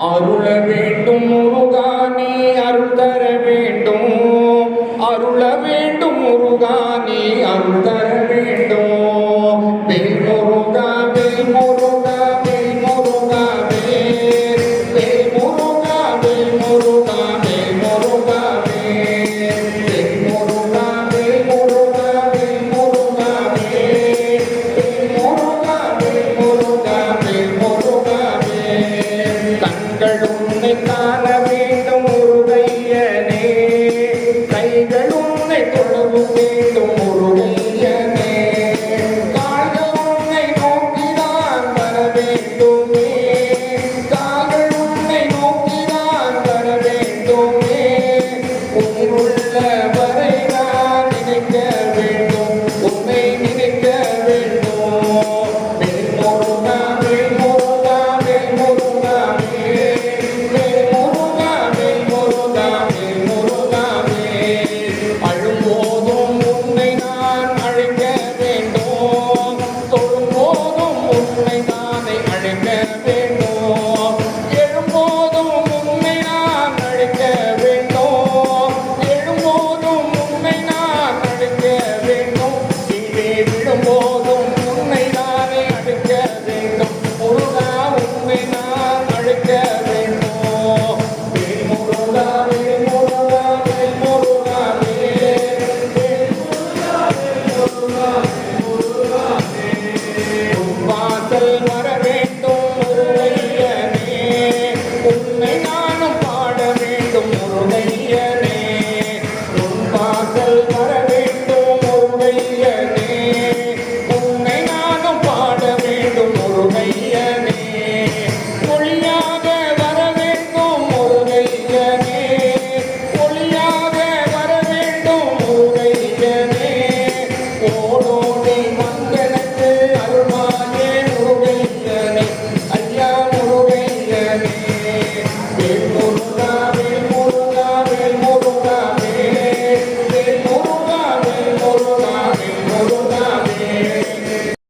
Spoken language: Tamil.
அருள வேண்டும் முருகானே அருள் தர வேண்டும். அருள வேண்டும் முருகானே அருள் தர você.